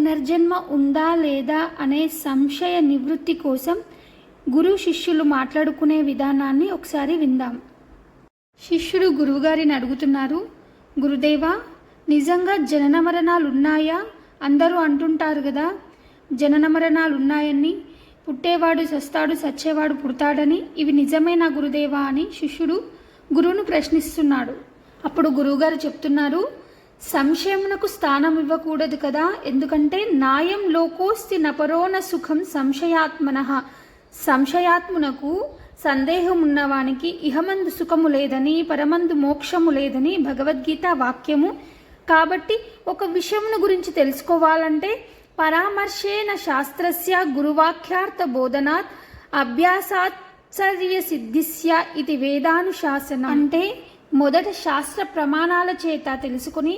పునర్జన్మ ఉందా లేదా అనే సంశయ నివృత్తి కోసం గురు శిష్యులు మాట్లాడుకునే విధానాన్ని ఒకసారి విందాం. శిష్యుడు గురువుగారిని అడుగుతున్నారు గురుదేవా నిజంగా జనన మరణాలు ఉన్నాయా అందరూ అంటుంటారు కదా జనన మరణాలు ఉన్నాయని పుట్టేవాడు చస్తాడు సచ్చేవాడు పుడతాడని ఇవి నిజమేనా గురుదేవా? అని శిష్యుడు గురువును ప్రశ్నిస్తున్నాడు. అప్పుడు గురువుగారు చెప్తున్నారు సంశయమునకు స్థానం ఇవ్వకూడదు కదా? ఎందుకంటే నాయం లోకోస్తి నపరోన సుఖం సంశయాత్మన. సంశయాత్మునకు సందేహం ఉన్నవానికి ఇహమందు సుఖము లేదని పరమందు మోక్షము లేదని భగవద్గీత వాక్యము. కాబట్టి ఒక విషయమును గురించి తెలుసుకోవాలంటే పరామర్శేన శాస్త్రస్య గురువాక్యార్థ బోధనాత్ అభ్యాసాచర్య సిద్ధిస్య ఇది వేదానుశాసన. అంటే మొదట శాస్త్ర ప్రమాణాల చేత తెలుసుకుని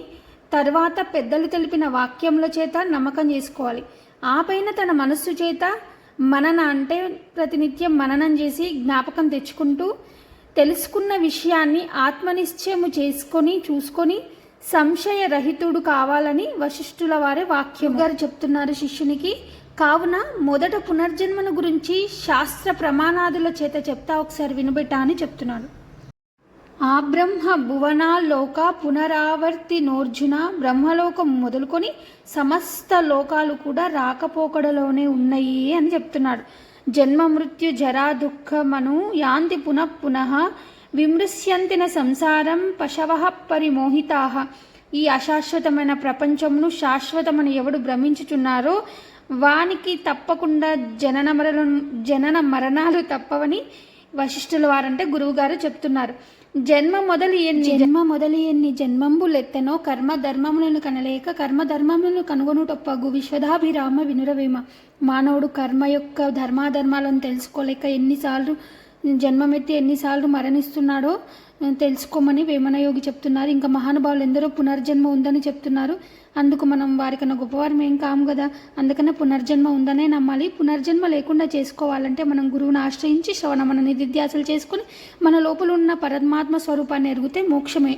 తర్వాత పెద్దలు తెలిపిన వాక్యముల చేత నమ్మకం చేసుకోవాలి. ఆ పైన తన మనస్సు చేత మనన అంటే ప్రతినిత్యం మననం చేసి జ్ఞాపకం తెచ్చుకుంటూ తెలుసుకున్న విషయాన్ని ఆత్మనిశ్చయము చేసుకొని చూసుకొని సంశయరహితుడు కావాలని వశిష్ఠుల వారి వాక్యం గారు చెప్తున్నారు శిష్యునికి కావున మొదట పునర్జన్మను గురించి శాస్త్ర ప్రమాణాదుల చేత చెప్తా ఒకసారి వినబెట్టా అని చెప్తున్నాడు. ఆ బ్రహ్మ భువనాలోక పునరావర్తి నోర్జున బ్రహ్మలోకం మొదలుకొని సమస్త లోకాలు కూడా రాకపోకడలోనే ఉన్నాయి అని చెప్తున్నాడు. జన్మ మృత్యు జరా దుఃఖమను యాంతి పునః పునః విమృశ్యంతిన సంసారం పశవ పరిమోహితా. ఈ అశాశ్వతమైన ప్రపంచమును శాశ్వతమని ఎవడు భ్రమించుచున్నారో వానికి తప్పకుండా జనన మరణ జనన మరణాలు తప్పవని వశిష్ఠుల వారంటే గురువుగారు చెప్తున్నారు. జన్మ మొదలు ఎన్ని? జన్మ మొదలు ఎన్ని? జన్మంబులెత్తెనో కర్మ ధర్మములను కనలేక కర్మ ధర్మములను కనుగొనుటప్పగు విశ్వదాభిరామ వినురవేమ. మానవుడు కర్మ యొక్క ధర్మాధర్మాలను తెలుసుకోలేక ఎన్నిసార్లు జన్మమెత్తి ఎన్నిసార్లు మరణిస్తున్నాడో తెలుసుకోమని వేమనయోగి చెప్తున్నారు. ఇంకా మహానుభావులు ఎందరో పునర్జన్మ ఉందని చెప్తున్నారు. అందుకు మనం వారికన్నా గొప్పవారం ఏం కాము కదా అందుకనే పునర్జన్మ ఉందనే నమ్మాలి. పునర్జన్మ లేకుండా చేసుకోవాలంటే మనం గురువుని ఆశ్రయించి శ్రవణ మన నిధిధ్యాసలు చేసుకుని మన లోపల ఉన్న పరమాత్మ స్వరూపాన్ని ఎరిగితే మోక్షమే.